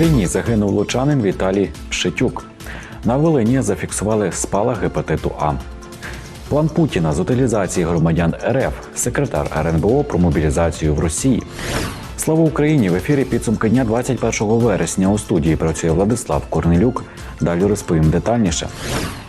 Війні загинув лучанин Віталій Пшетюк. На Волині зафіксували спалах гепатиту А. План Путіна з утилізації громадян РФ, секретар РНБО про мобілізацію в Росії. Слава Україні! В ефірі підсумки дня 21 вересня у студії працює Владислав Корнелюк. Далі розповім детальніше.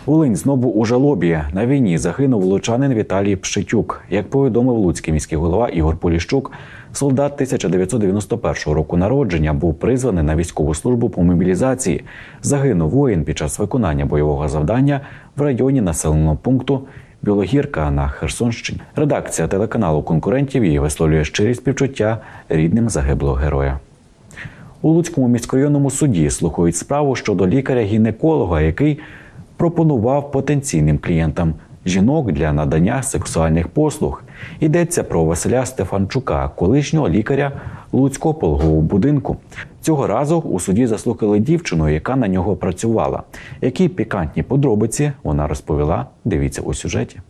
Волинь знову у жалобі. На війні загинув лучанин Віталій Пшетюк. Як повідомив луцький міський голова Ігор Поліщук, солдат 1991 року народження був призваний на військову службу по мобілізації. Загинув воїн під час виконання бойового завдання в районі населеного пункту Білогірка на Херсонщині. Редакція телеканалу конкурентів її висловлює щирі співчуття рідним загиблого героя. У Луцькому міськрайонному суді слухають справу щодо лікаря-гінеколога, який пропонував потенційним клієнтам жінок для надання сексуальних послуг. Йдеться про Василя Стефанчука, колишнього лікаря Луцького пологового будинку. Цього разу у суді заслухали дівчину, яка на нього працювала. Які пікантні подробиці вона розповіла. Дивіться у сюжеті.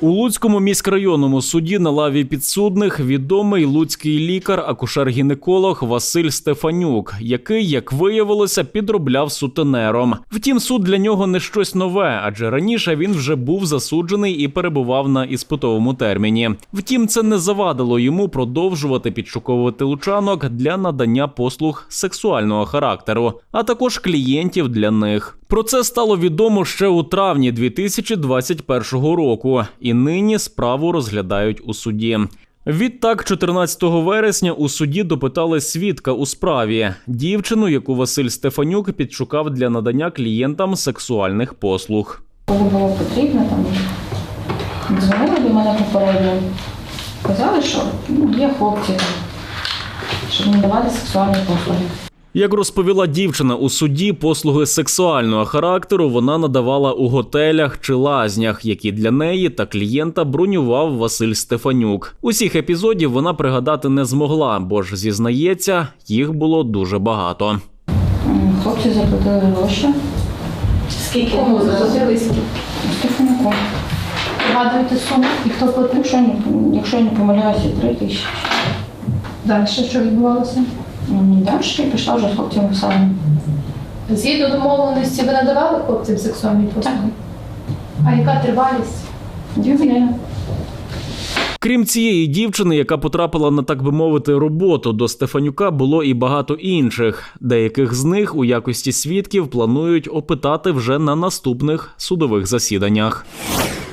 У Луцькому міськрайонному суді на лаві підсудних відомий луцький лікар, акушер-гінеколог Василь Стефанюк, який, як виявилося, підробляв сутенером. Втім, суд для нього не щось нове, адже раніше він вже був засуджений і перебував на іспитовому терміні. Втім, це не завадило йому продовжувати підшуковувати лучанок для надання послуг сексуального характеру, а також клієнтів для них. Про це стало відомо ще у травні 2021 року, і нині справу розглядають у суді. Відтак, 14 вересня у суді допитали свідка у справі дівчину, яку Василь Стефанюк підшукав для надання клієнтам сексуальних послуг. Коли було потрібно, там дзвонили до мене попередньо. Казали, що ну, є хлопці, щоб не давати сексуальні послуги. Як розповіла дівчина у суді, послуги сексуального характеру вона надавала у готелях чи лазнях, які для неї та клієнта бронював Василь Стефанюк. Усіх епізодів вона пригадати не змогла, бо ж зізнається, їх було дуже багато. Хлопці заплатили гроші Скільки кому заплатили? Стефанюку. Пригадуєте суму? І хто платив, якщо якщо я не помиляюся, три тисячі. Далі що відбувалося? Далі я пішла вже з хлопцями в сауну. Згідно домовленості ви надавали хлопцям сексуальні послуги? А яка тривалість? Дві години. Крім цієї дівчини, яка потрапила на так би мовити роботу до Стефанюка, було і багато інших. Деяких з них у якості свідків планують опитати вже на наступних судових засіданнях.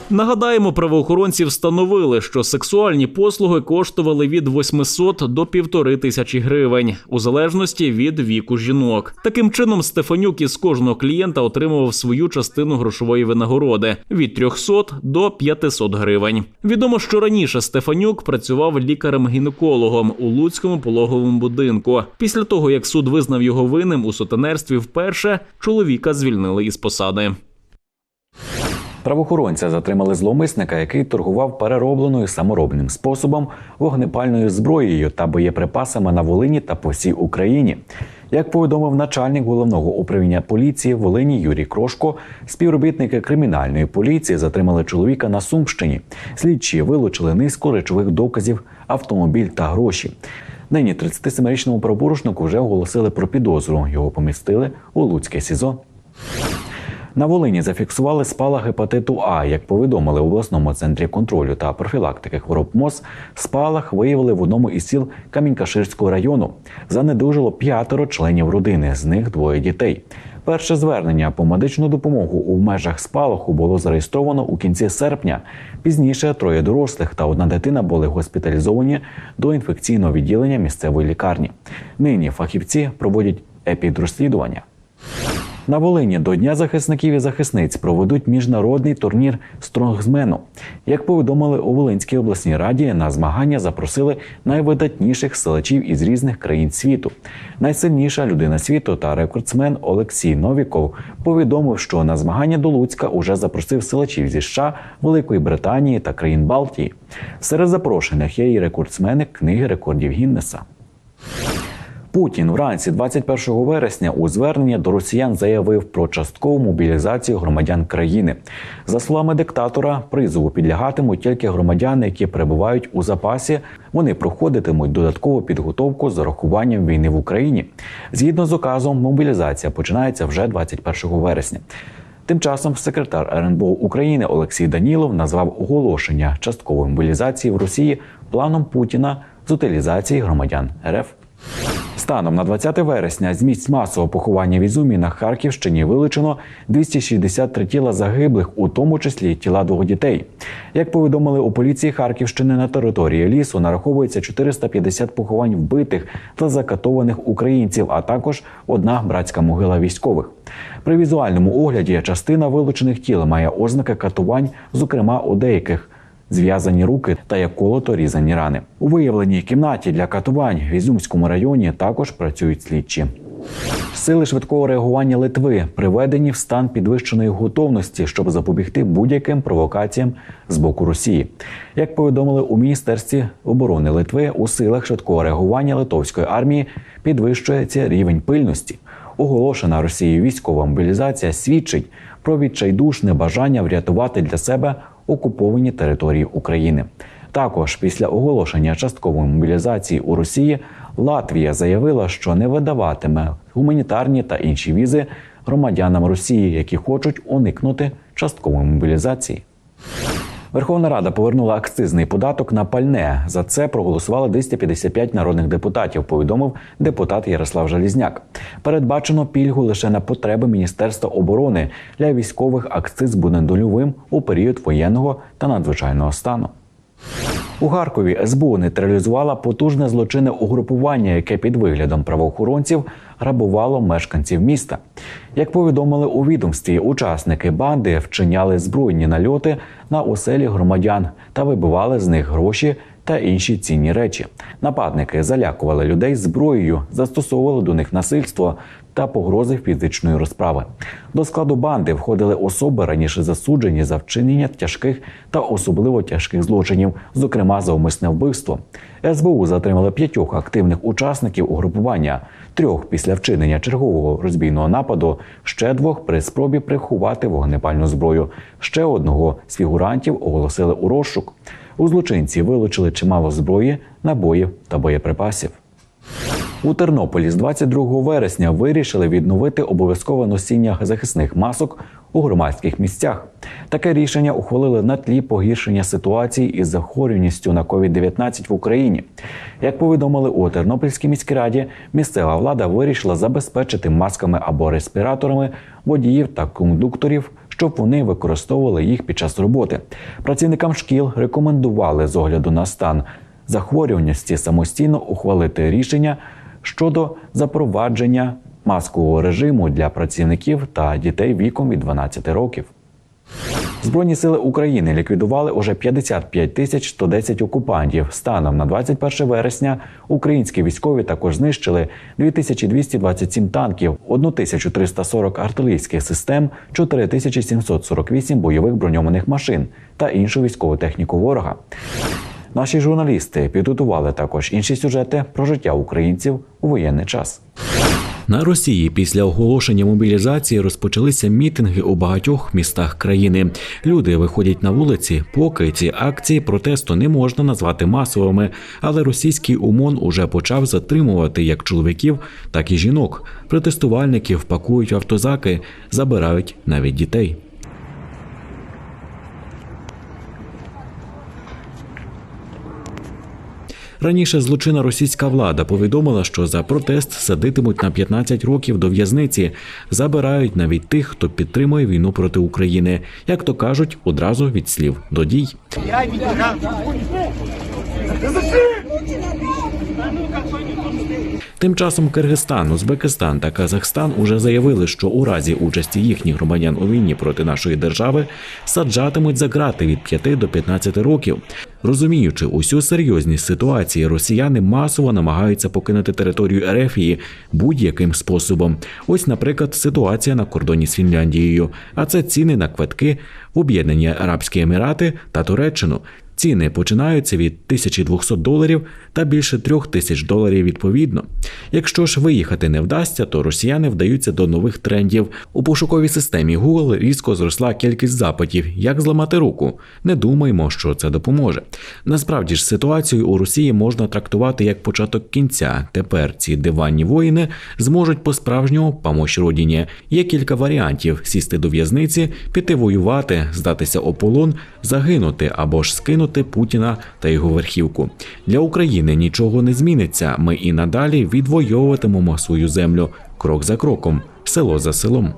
Нагадаємо, правоохоронці встановили, що сексуальні послуги коштували від 800 до півтори тисячі гривень, у залежності від віку жінок. Таким чином, Стефанюк із кожного клієнта отримував свою частину грошової винагороди від 300 до 500 гривень. Відомо, що раніше Стефанюк працював лікарем-гінекологом у Луцькому пологовому будинку. Після того, як суд визнав його винним у сутенерстві, вперше чоловіка звільнили із посади. Правоохоронця затримали зловмисника, який торгував переробленою саморобним способом вогнепальною зброєю та боєприпасами на Волині та по всій Україні. Як повідомив начальник головного управління поліції Волині Юрій Крошко, співробітники кримінальної поліції затримали чоловіка на Сумщині. Слідчі вилучили низку речових доказів, автомобіль та гроші. Нині 37-річному правопорушнику вже оголосили про підозру. Його помістили у Луцьке СІЗО. На Волині зафіксували спалах гепатиту А. Як повідомили в обласному центрі контролю та профілактики хвороб МОЗ, спалах виявили в одному із сіл Камінькаширського району. Занедужило п'ятеро членів родини, з них двоє дітей. Перше звернення по медичну допомогу у межах спалаху було зареєстровано у кінці серпня. Пізніше троє дорослих та одна дитина були госпіталізовані до інфекційного відділення місцевої лікарні. Нині фахівці проводять епідрозслідування. На Волині до Дня захисників і захисниць проведуть міжнародний турнір стронгзмену. Як повідомили у Волинській обласній раді, на змагання запросили найвидатніших силачів із різних країн світу. Найсильніша людина світу та рекордсмен Олексій Новіков повідомив, що на змагання до Луцька уже запросив силачів зі США, Великої Британії та країн Балтії. Серед запрошених є і рекордсмени книги рекордів Гіннеса. Путін вранці 21 вересня у зверненні до росіян заявив про часткову мобілізацію громадян країни. За словами диктатора, призову підлягатимуть тільки громадяни, які перебувають у запасі. Вони проходитимуть додаткову підготовку з урахуванням війни в Україні. Згідно з указом, мобілізація починається вже 21 вересня. Тим часом секретар РНБО України Олексій Данілов назвав оголошення часткової мобілізації в Росії планом Путіна з утилізації громадян РФ. Станом на 20 вересня з місць масового поховання в Ізумі на Харківщині вилучено 263 тіла загиблих, у тому числі тіла двох дітей. Як повідомили у поліції Харківщини на території лісу, нараховується 450 поховань вбитих та закатованих українців, а також одна братська могила військових. При візуальному огляді частина вилучених тіл має ознаки катувань, зокрема у деяких зв'язані руки та як колото різані рани. У виявленій кімнаті для катувань в Ізюмському районі також працюють слідчі. Сили швидкого реагування Литви приведені в стан підвищеної готовності, щоб запобігти будь-яким провокаціям з боку Росії. Як повідомили у міністерстві оборони Литви, у силах швидкого реагування литовської армії підвищується рівень пильності. Оголошена Росією військова мобілізація свідчить про відчайдушне бажання врятувати для себе окуповані території України. Також після оголошення часткової мобілізації у Росії Латвія заявила, що не видаватиме гуманітарні та інші візи громадянам Росії, які хочуть уникнути часткової мобілізації. Верховна Рада повернула акцизний податок на пальне. За це проголосували 255 народних депутатів. Повідомив депутат Ярослав Жалізняк. Передбачено пільгу лише на потреби Міністерства оборони для військових акциз буде нульовим у період воєнного та надзвичайного стану. У Харкові СБУ нейтралізувала потужне злочинне угрупування, яке під виглядом правоохоронців грабувало мешканців міста. Як повідомили у відомстві, учасники банди вчиняли збройні нальоти на оселі громадян та вибивали з них гроші та інші цінні речі. Нападники залякували людей зброєю, застосовували до них насильство та погрози фізичної розправи. До складу банди входили особи раніше засуджені за вчинення тяжких та особливо тяжких злочинів, зокрема за умисне вбивство. СБУ затримали п'ятьох активних учасників угрупування, трьох після вчинення чергового розбійного нападу, ще двох при спробі приховати вогнепальну зброю. Ще одного з фігурантів оголосили у розшук. У злочинці вилучили чимало зброї, набоїв та боєприпасів. У Тернополі з 22 вересня вирішили відновити обов'язкове носіння захисних масок у громадських місцях. Таке рішення ухвалили на тлі погіршення ситуації із захворюваністю на COVID-19 в Україні. Як повідомили у Тернопільській міській раді, місцева влада вирішила забезпечити масками або респіраторами водіїв та кондукторів, щоб вони використовували їх під час роботи. Працівникам шкіл рекомендували з огляду на стан захворюваності самостійно ухвалити рішення щодо запровадження маскового режиму для працівників та дітей віком від 12 років. Збройні сили України ліквідували уже 55 тисяч 110 окупантів. Станом на 21 вересня українські військові також знищили 2227 танків, 1340 артилерійських систем, 4748 бойових броньованих машин та іншу військову техніку ворога. Наші журналісти підготували також інші сюжети про життя українців у воєнний час. На Росії після оголошення мобілізації розпочалися мітинги у багатьох містах країни. Люди виходять на вулиці, поки ці акції протесту не можна назвати масовими, але російський ОМОН уже почав затримувати як чоловіків, так і жінок. Протестувальників пакують автозаки, забирають навіть дітей. Раніше злочинна російська влада повідомила, що за протест садитимуть на 15 років до в'язниці, забирають навіть тих, хто підтримує війну проти України. Як то кажуть, одразу від слів до дій. Тим часом Киргизстан, Узбекистан та Казахстан уже заявили, що у разі участі їхніх громадян у війні проти нашої держави саджатимуть за грати від 5 до 15 років. Розуміючи усю серйозність ситуації, росіяни масово намагаються покинути територію Ерефії будь-яким способом. Ось, наприклад, ситуація на кордоні з Фінляндією, а це ціни на квитки в Об'єднані Арабські Емірати та Туреччину. Ціни починаються від 1200 доларів та більше 3000 доларів відповідно. Якщо ж виїхати не вдасться, то росіяни вдаються до нових трендів. У пошуковій системі Google різко зросла кількість запитів, як зламати руку. Не думаємо, що це допоможе. Насправді ж ситуацію у Росії можна трактувати як початок кінця. Тепер ці диванні воїни зможуть по-справжньому помочь родині. Є кілька варіантів: сісти до в'язниці, піти воювати, здатися у полон, загинути або ж скинути Путіна та його верхівку. Для України нічого не зміниться. Ми і надалі відвоюватимемо свою землю крок за кроком, село за селом.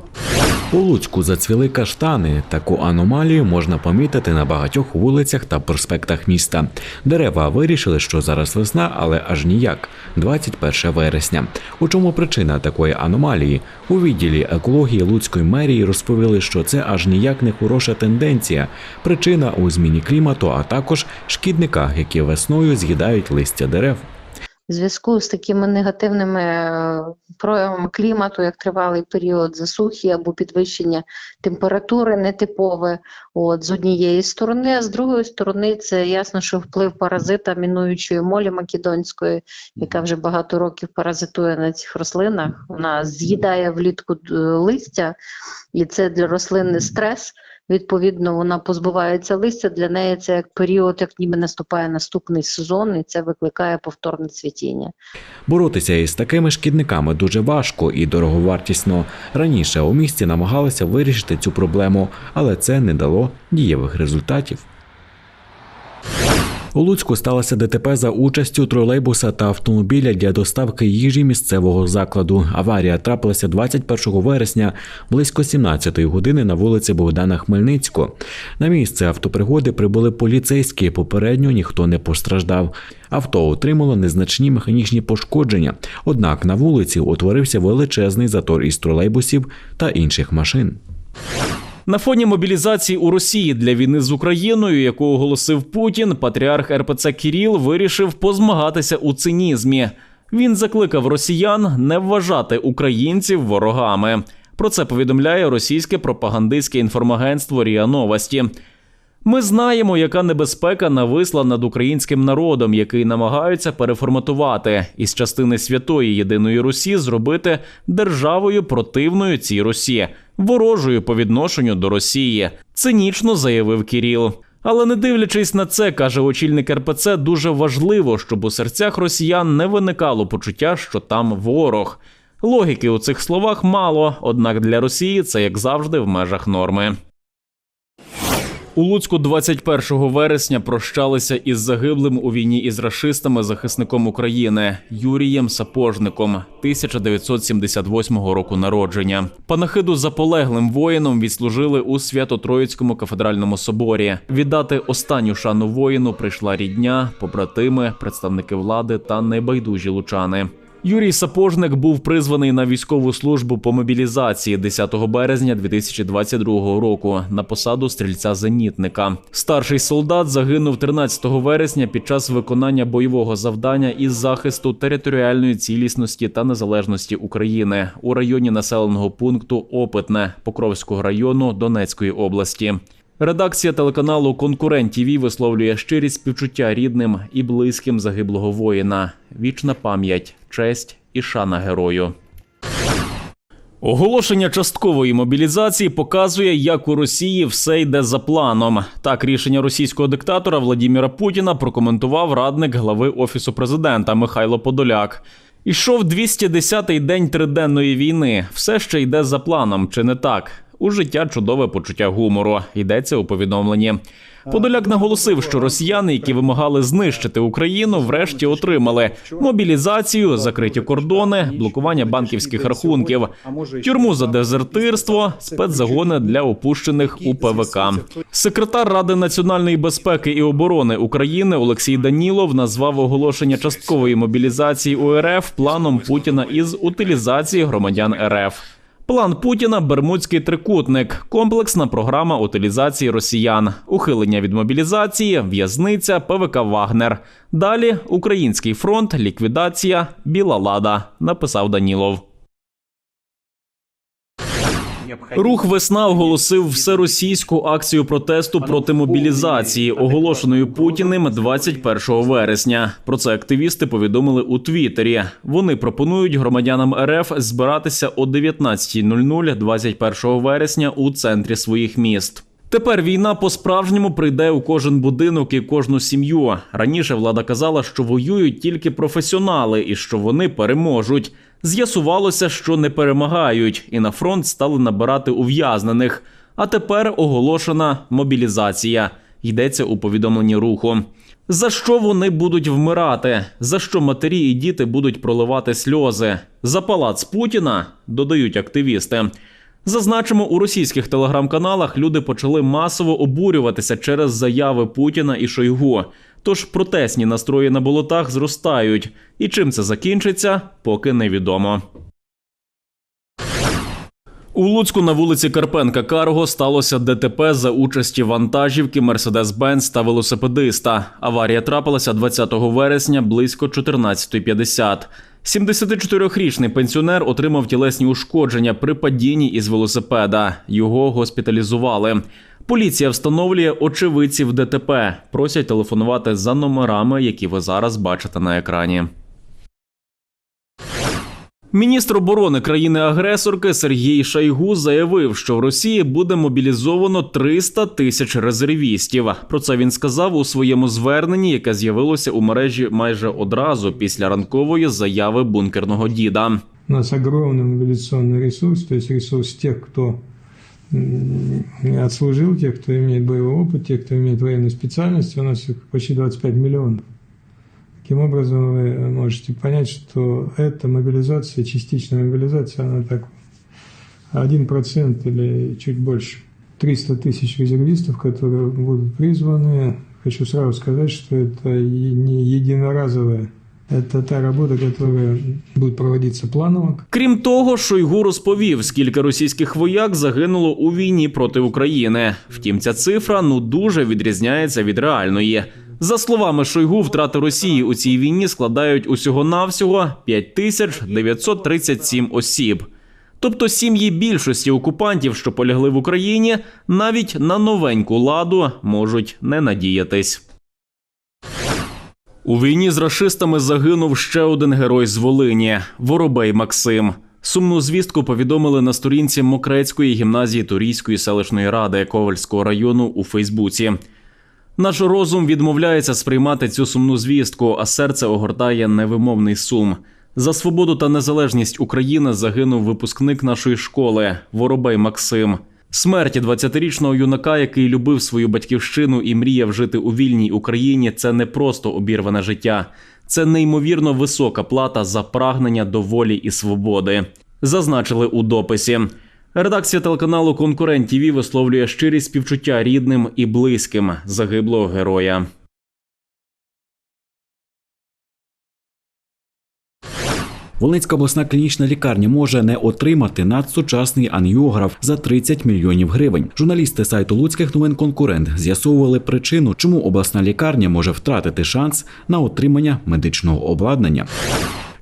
У Луцьку зацвіли каштани. Таку аномалію можна помітити на багатьох вулицях та проспектах міста. Дерева вирішили, що зараз весна, але аж ніяк. 21 вересня. У чому причина такої аномалії? У відділі екології Луцької мерії розповіли, що це аж ніяк не хороша тенденція. Причина у зміні клімату, а також шкідниках, які весною з'їдають листя дерев. В зв'язку з такими негативними е, проявами клімату, як тривалий період засухи або підвищення температури нетипове, от з однієї сторони, а з другої сторони, це ясно, що вплив паразита мінуючої молі македонської, яка вже багато років паразитує на цих рослинах. Вона з'їдає влітку е, листя, і це для рослини стрес. Відповідно, вона позбувається листя. Для неї це як період, як ніби наступає наступний сезон, і це викликає повторне цвітіння. Боротися із такими шкідниками дуже важко і дороговартісно. Раніше у місті намагалися вирішити цю проблему, але це не дало дієвих результатів. У Луцьку сталося ДТП за участю тролейбуса та автомобіля для доставки їжі місцевого закладу. Аварія трапилася 21 вересня близько 17 години на вулиці Богдана Хмельницького. На місце автопригоди прибули поліцейські. Попередньо ніхто не постраждав. Авто отримало незначні механічні пошкодження. Однак на вулиці утворився величезний затор із тролейбусів та інших машин. На фоні мобілізації у Росії для війни з Україною, яку оголосив Путін, патріарх РПЦ Кіріл вирішив позмагатися у цинізмі. Він закликав росіян не вважати українців ворогами. Про це повідомляє російське пропагандистське інформагентство Ріа Новості. Ми знаємо, яка небезпека нависла над українським народом, який намагаються переформатувати із частини святої єдиної Русі зробити державою противною цій Русі, ворожою по відношенню до Росії. Цинічно заявив Кіріл. Але не дивлячись на це, каже очільник РПЦ, дуже важливо, щоб у серцях росіян не виникало почуття, що там ворог. Логіки у цих словах мало, однак для Росії це як завжди в межах норми. У Луцьку 21 вересня прощалися із загиблим у війні із рашистами захисником України Юрієм Сапожником 1978 року народження. Панахиду за полеглим воїном відслужили у Свято-Троїцькому кафедральному соборі. Віддати останню шану воїну прийшла рідня, побратими, представники влади та небайдужі лучани. Юрій Сапожник був призваний на військову службу по мобілізації 10 березня 2022 року на посаду стрільця-зенітника. Старший солдат загинув 13 вересня під час виконання бойового завдання із захисту територіальної цілісності та незалежності України у районі населеного пункту Опитне Покровського району Донецької області. Редакція телеканалу Конкурент ТІВІ висловлює щирі співчуття рідним і близьким загиблого воїна. Вічна пам'ять, честь і шана герою. Оголошення часткової мобілізації показує, як у Росії все йде за планом. Так, рішення російського диктатора Владіміра Путіна прокоментував радник глави офісу президента Михайло Подоляк. Ішов 210-й день триденної війни. Все ще йде за планом, чи не так? У життя чудове почуття гумору. Йдеться у повідомленні. Подоляк наголосив, що росіяни, які вимагали знищити Україну, врешті отримали мобілізацію, закриті кордони, блокування банківських рахунків, тюрму за дезертирство, спецзагони для опущених у ПВК. Секретар Ради національної безпеки і оборони України Олексій Данілов назвав оголошення часткової мобілізації у РФ планом Путіна із утилізації громадян РФ. План Путіна Бермудський трикутник, комплексна програма утилізації росіян, ухилення від мобілізації, в'язниця, ПВК Вагнер. Далі Український фронт, ліквідація, Біла Лада, написав Данілов. Рух весна оголосив всеросійську акцію протесту проти мобілізації, оголошеної Путіним 21 вересня. Про це активісти повідомили у Твіттері. Вони пропонують громадянам РФ збиратися о 19.00 21 вересня у центрі своїх міст. Тепер війна по-справжньому прийде у кожен будинок і кожну сім'ю. Раніше влада казала, що воюють тільки професіонали і що вони переможуть. З'ясувалося, що не перемагають, і на фронт стали набирати ув'язнених. А тепер оголошена мобілізація. Йдеться у повідомленні руху. За що вони будуть вмирати? За що матері і діти будуть проливати сльози? За палац Путіна додають активісти. Зазначимо, у російських телеграм-каналах люди почали масово обурюватися через заяви Путіна і Шойгу. Тож протестні настрої на болотах зростають. І чим це закінчиться, поки невідомо. У Луцьку на вулиці Карпенка Карго сталося ДТП за участі вантажівки, Мерседес-Бенц та велосипедиста. Аварія трапилася 20 вересня близько 14.50. 74-річний пенсіонер отримав тілесні ушкодження при падінні із велосипеда. Його госпіталізували. Поліція встановлює очевидців ДТП. Просять телефонувати за номерами, які ви зараз бачите на екрані. Міністр оборони країни-агресорки Сергій Шайгу заявив, що в Росії буде мобілізовано 300 тисяч резервістів. Про це він сказав у своєму зверненні, яке з'явилося у мережі майже одразу після ранкової заяви бункерного діда. У нас огромный мобилизационный ресурс, то есть ресурс тех, кто м, отслужил, тех, кто имеет боевой опыт, тех, кто имеет военную специальность, у нас их почти 25 миллионов. Таким образом, вы можете понять, что эта мобилизация, частичная мобилизация, она так 1% или чуть больше. 300 тысяч резервистов, которые будут призваны. Хочу сразу сказать, что это не единоразовая это та работа, которая будет проводиться планово, Крім того, Шойгу розповів, скільки російських вояк загинуло у війні проти України. Втім, ця цифра ну дуже відрізняється від реальної. За словами Шойгу, втрати Росії у цій війні складають усього навсього 5937 осіб. Тобто сім'ї більшості окупантів, що полягли в Україні, навіть на новеньку ладу можуть не надіятись. У війні з рашистами загинув ще один герой з Волині Воробей Максим. Сумну звістку повідомили на сторінці Мокрецької гімназії Турійської селищної ради Ковальського району у Фейсбуці. Наш розум відмовляється сприймати цю сумну звістку, а серце огортає невимовний сум. За свободу та незалежність України загинув випускник нашої школи Воробей Максим. Смерті 20-річного юнака, який любив свою батьківщину і мріяв жити у вільній Україні, це не просто обірване життя, це неймовірно висока плата за прагнення до волі і свободи. Зазначили у дописі. Редакція телеканалу Конкурент ТІВІ висловлює щирі співчуття рідним і близьким загиблого героя. Волинська обласна клінічна лікарня може не отримати надсучасний ангіограф за 30 мільйонів гривень. Журналісти сайту Луцьких новин конкурент з'ясовували причину, чому обласна лікарня може втратити шанс на отримання медичного обладнання.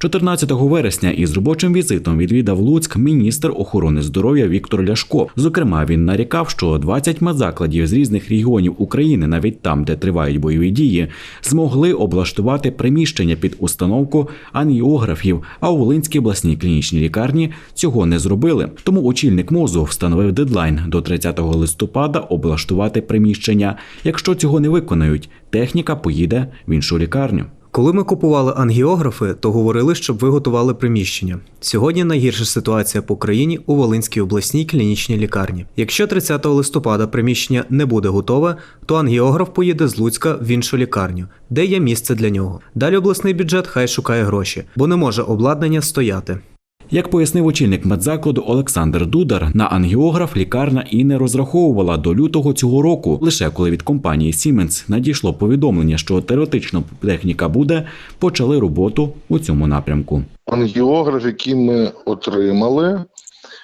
14 вересня із робочим візитом відвідав Луцьк міністр охорони здоров'я Віктор Ляшко. Зокрема, він нарікав, що 20 медзакладів з різних регіонів України, навіть там, де тривають бойові дії, змогли облаштувати приміщення під установку ангіографів. А у Волинській обласній клінічній лікарні цього не зробили. Тому очільник мозу встановив дедлайн до 30 листопада облаштувати приміщення. Якщо цього не виконають, техніка поїде в іншу лікарню. Коли ми купували ангіографи, то говорили, щоб ви готували приміщення. Сьогодні найгірша ситуація по країні у Волинській обласній клінічній лікарні. Якщо 30 листопада приміщення не буде готове, то ангіограф поїде з Луцька в іншу лікарню, де є місце для нього. Далі обласний бюджет хай шукає гроші, бо не може обладнання стояти. Як пояснив очільник медзакладу Олександр Дудар, на ангіограф лікарня і не розраховувала до лютого цього року. Лише коли від компанії Siemens надійшло повідомлення, що теоретично техніка буде, почали роботу у цьому напрямку. ангіограф, який ми отримали,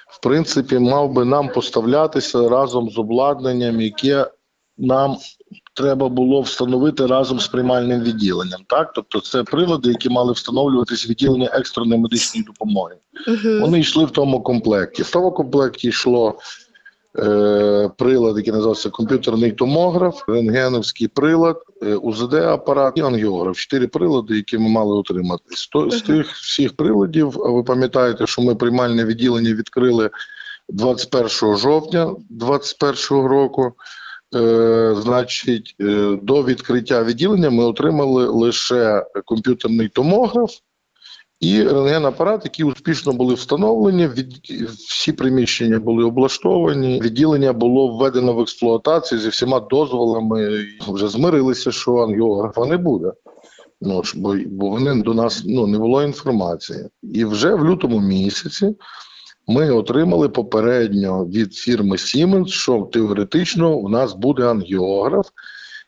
в принципі, мав би нам поставлятися разом з обладнанням, яке нам треба було встановити разом з приймальним відділенням. Так, тобто це прилади, які мали встановлюватись відділення екстреної медичної допомоги. Вони йшли в тому комплекті. В тому комплекті йшло е, прилад, який називався комп'ютерний томограф, рентгеновський прилад, е, УЗД-апарат і ангіограф. Чотири прилади, які ми мали отримати. З, то- з тих всіх приладів, ви пам'ятаєте, що ми приймальне відділення відкрили 21 жовтня 2021 року. Е, значить, е, до відкриття відділення ми отримали лише комп'ютерний томограф і рентген-апарат, які успішно були встановлені. Від всі приміщення були облаштовані. Відділення було введено в експлуатацію зі всіма дозволами. Вже змирилися, що ангіографа не буде. Ну бо, бо вони до нас ну не було інформації. І вже в лютому місяці ми отримали попередньо від фірми Siemens, що теоретично у нас буде ангіограф,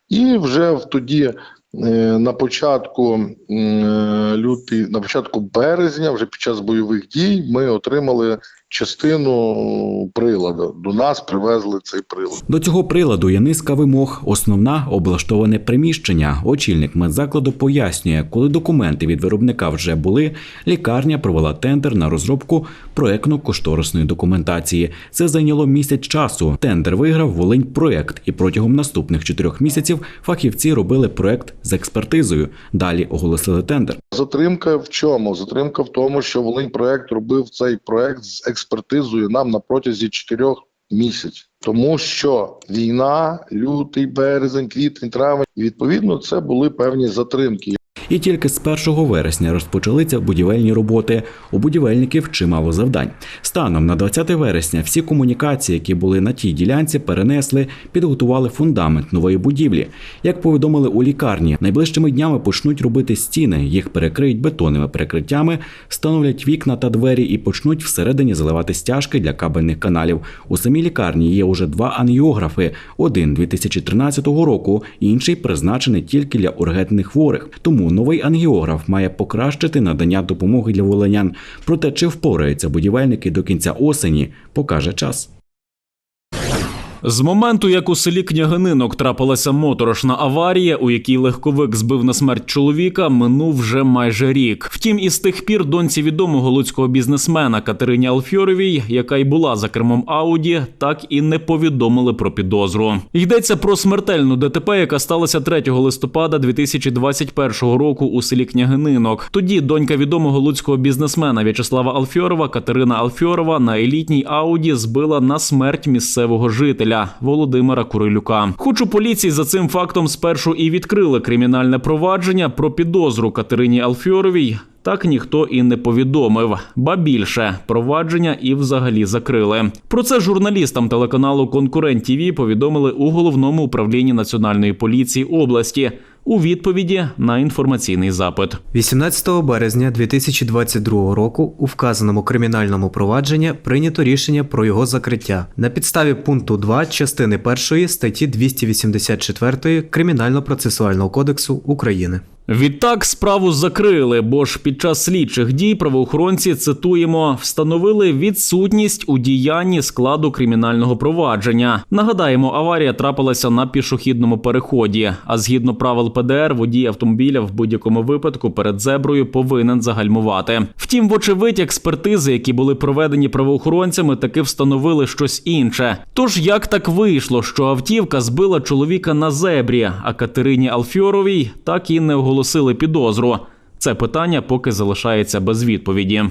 і вже тоді. е, На початку е, люти, на початку березня, вже під час бойових дій, ми отримали частину приладу. До нас привезли цей прилад. До цього приладу є низка вимог. Основна облаштоване приміщення. Очільник медзакладу пояснює, коли документи від виробника вже були, лікарня провела тендер на розробку проектно-кошторисної документації. Це зайняло місяць часу. Тендер виграв Волинь проект, і протягом наступних чотирьох місяців фахівці робили проект з експертизою. Далі оголосили тендер. Затримка в чому? Затримка в тому, що Волинь проект робив цей проект з експертизою нам на протязі чотирьох місяців. Тому що війна, лютий, березень, квітень, травень, і відповідно це були певні затримки. І тільки з 1 вересня розпочалися будівельні роботи. У будівельників чимало завдань. Станом на 20 вересня всі комунікації, які були на тій ділянці, перенесли, підготували фундамент нової будівлі. Як повідомили у лікарні, найближчими днями почнуть робити стіни, їх перекриють бетонними перекриттями, встановлять вікна та двері і почнуть всередині заливати стяжки для кабельних каналів. У самій лікарні є уже два ангіографи: один 2013 року, інший призначений тільки для ургентних хворих. Тому новий ангіограф має покращити надання допомоги для волинян. Проте чи впораються будівельники до кінця осені, покаже час. З моменту, як у селі Княгининок трапилася моторошна аварія, у якій легковик збив на смерть чоловіка, минув вже майже рік. Втім, із тих пір доньці відомого луцького бізнесмена Катерині Алфьоровій, яка й була за кермом Ауді, так і не повідомили про підозру. Йдеться про смертельну ДТП, яка сталася 3 листопада 2021 року у селі Княгининок. Тоді донька відомого луцького бізнесмена В'ячеслава Алфьорова Катерина Алфьорова на елітній Ауді збила на смерть місцевого жителя Володимира Курилюка. Хоч у поліції за цим фактом спершу і відкрили кримінальне провадження про підозру Катерині Алфьоровій. Так ніхто і не повідомив. Ба більше провадження і взагалі закрили. Про це журналістам телеканалу Конкурент ТІВІ повідомили у головному управлінні національної поліції області у відповіді на інформаційний запит. 18 березня 2022 року у вказаному кримінальному провадженні прийнято рішення про його закриття на підставі пункту 2 частини 1 статті 284 Кримінально-процесуального кодексу України. Відтак справу закрили, бо ж під час слідчих дій правоохоронці цитуємо встановили відсутність у діянні складу кримінального провадження. Нагадаємо, аварія трапилася на пішохідному переході. А згідно правил ПДР, водій автомобіля в будь-якому випадку перед зеброю повинен загальмувати. Втім, вочевидь, експертизи, які були проведені правоохоронцями, таки встановили щось інше. Тож як так вийшло, що автівка збила чоловіка на зебрі, а Катерині Алфьоровій так і не оголосили підозру. Це питання поки залишається без відповіді.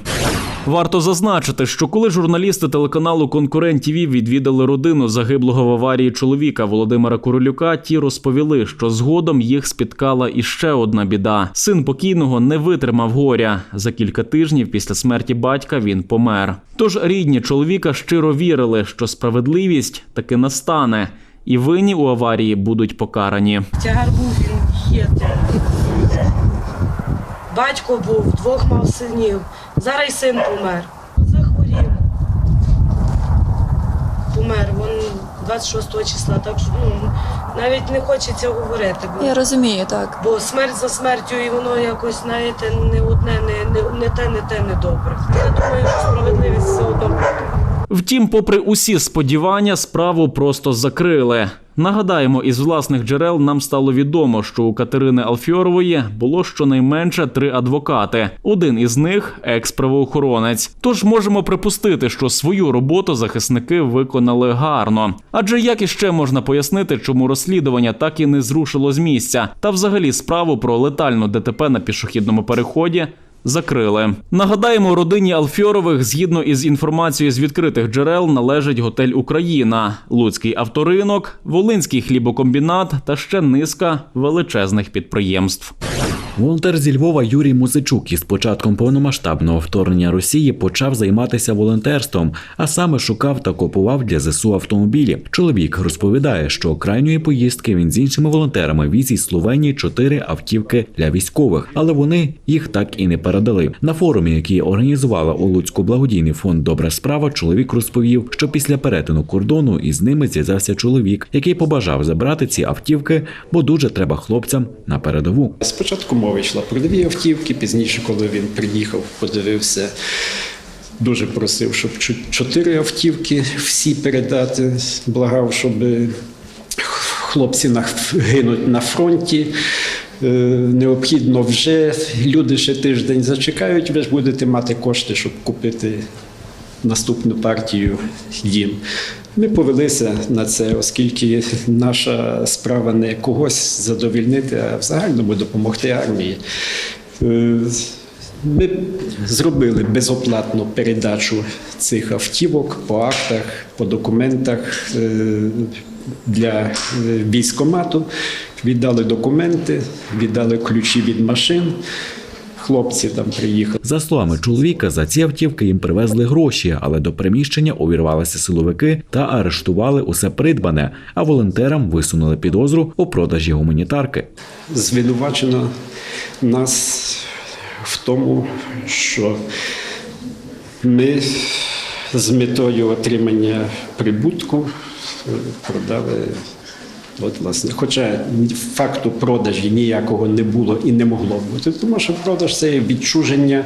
Варто зазначити, що коли журналісти телеканалу Конкурент ТІВІ відвідали родину загиблого в аварії чоловіка Володимира Курилюка, ті розповіли, що згодом їх спіткала іще одна біда. Син покійного не витримав горя. За кілька тижнів після смерті батька він помер. Тож рідні чоловіка щиро вірили, що справедливість таки настане, і винні у аварії будуть покарані. Тягар був він є. Батько був, двох мав синів. Зараз й син помер. Захворів. Помер. Він 26 числа. Так що ну, навіть не хочеться говорити. Бо, Я розумію, так. бо смерть за смертю, і воно якось, знаєте, не одне, не, не, не те, не те, не добре. Я думаю, що справедливість все одно буде. Втім, попри усі сподівання, справу просто закрили. Нагадаємо, із власних джерел нам стало відомо, що у Катерини Алфьорової було щонайменше три адвокати. Один із них екс-правоохоронець. Тож можемо припустити, що свою роботу захисники виконали гарно. Адже як іще можна пояснити, чому розслідування так і не зрушило з місця, та взагалі справу про летальну ДТП на пішохідному переході закрили. Нагадаємо, родині Алфьорових, згідно із інформацією з відкритих джерел, належить готель Україна, Луцький авторинок, Волинський хлібокомбінат та ще низка величезних підприємств. Волонтер зі Львова Юрій Музичук із початком повномасштабного вторгнення Росії почав займатися волонтерством, а саме шукав та купував для ЗСУ автомобілі. Чоловік розповідає, що крайньої поїздки він з іншими волонтерами віз із Словенії чотири автівки для військових, але вони їх так і не передали. На форумі, який організувала у Луцьку благодійний фонд Добра справа, чоловік розповів, що після перетину кордону із ними зв'язався чоловік, який побажав забрати ці автівки, бо дуже треба хлопцям на передову. Спочатку мова йшла про дві автівки, пізніше, коли він приїхав, подивився, дуже просив, щоб чотири автівки всі передати. Благав, щоб хлопці гинуть на фронті. Е, Необхідно вже люди ще тиждень зачекають, ви ж будете мати кошти, щоб купити наступну партію їм. Ми повелися на це, оскільки наша справа не когось задовільнити, а в загальному допомогти армії. Е, Ми зробили безоплатну передачу цих автівок по актах, по документах е, для е, військомату. Віддали документи, віддали ключі від машин. Хлопці там приїхали. За словами чоловіка, за ці автівки їм привезли гроші, але до приміщення увірвалися силовики та арештували усе придбане, а волонтерам висунули підозру у продажі гуманітарки. звинувачено нас в тому, що ми з метою отримання прибутку продали. От, власне, хоча факту продажі ніякого не було і не могло бути, тому що продаж це відчуження,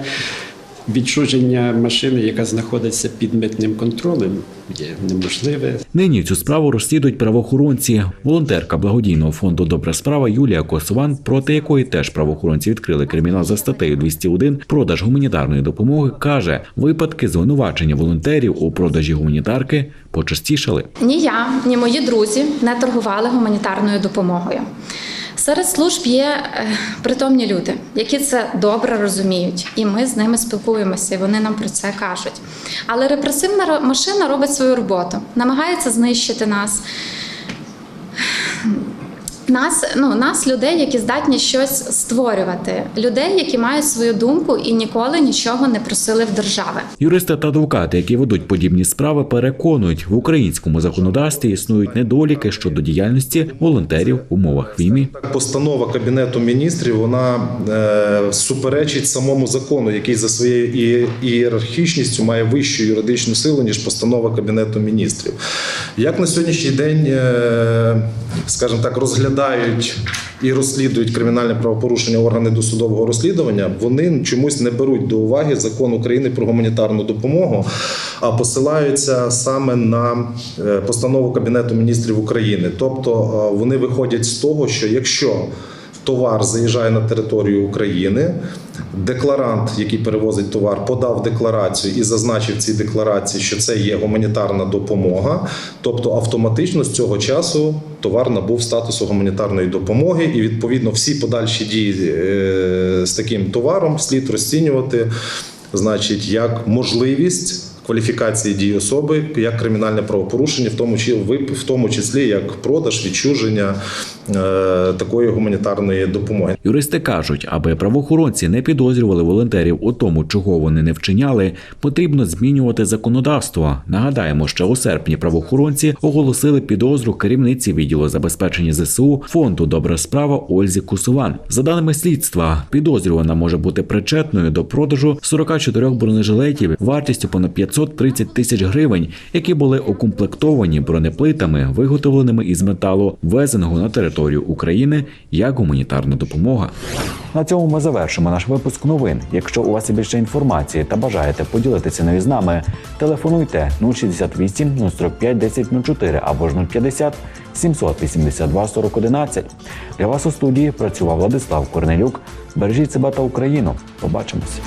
відчуження машини, яка знаходиться під митним контролем, є неможливе. Нині цю справу розслідують правоохоронці. Волонтерка благодійного фонду Добра справа Юлія Косован, проти якої теж правоохоронці відкрили кримінал за статтею 201 продаж гуманітарної допомоги, каже, випадки звинувачення волонтерів у продажі гуманітарки почастішали. Ні я, ні мої друзі не торгували гуманітарною допомогою. Серед служб є е, притомні люди, які це добре розуміють, і ми з ними спілкуємося, і вони нам про це кажуть. Але репресивна машина робить свою роботу, намагається знищити нас. Нас, ну, нас, людей, які здатні щось створювати, людей, які мають свою думку і ніколи нічого не просили в держави. Юристи та адвокати, які ведуть подібні справи, переконують, в українському законодавстві існують недоліки щодо діяльності волонтерів в умовах війни. Постанова Кабінету міністрів вона е, суперечить самому закону, який за своєю ієрархічністю має вищу юридичну силу, ніж постанова Кабінету міністрів. Як на сьогоднішній день, е, скажімо так, розглядають і розслідують кримінальне правопорушення органи досудового розслідування, вони чомусь не беруть до уваги закон України про гуманітарну допомогу, а посилаються саме на е, постанову Кабінету міністрів України. Тобто е, вони виходять з того, що якщо товар заїжджає на територію України, декларант, який перевозить товар, подав декларацію і зазначив цій декларації, що це є гуманітарна допомога. Тобто автоматично з цього часу товар набув статусу гуманітарної допомоги, і відповідно всі подальші дії е, з таким товаром слід розцінювати, значить, як можливість. Кваліфікації дії особи як кримінальне правопорушення, в тому чи в тому числі як продаж, відчуження е, такої гуманітарної допомоги. Юристи кажуть, аби правоохоронці не підозрювали волонтерів у тому, чого вони не вчиняли, потрібно змінювати законодавство. Нагадаємо, що у серпні правоохоронці оголосили підозру керівниці відділу забезпечення ЗСУ фонду Добра справа Ользі Кусуван. За даними слідства, підозрювана може бути причетною до продажу 44 бронежилетів вартістю понад 500 530 тисяч гривень, які були укомплектовані бронеплитами, виготовленими із металу, ввезеного на територію України як гуманітарна допомога. На цьому ми завершимо наш випуск новин. Якщо у вас є більше інформації та бажаєте поділитися нею з нами, телефонуйте 068 045 1004 або ж 050 782 4011. Для вас у студії працював Владислав Корнелюк. Бережіть себе та Україну. Побачимось.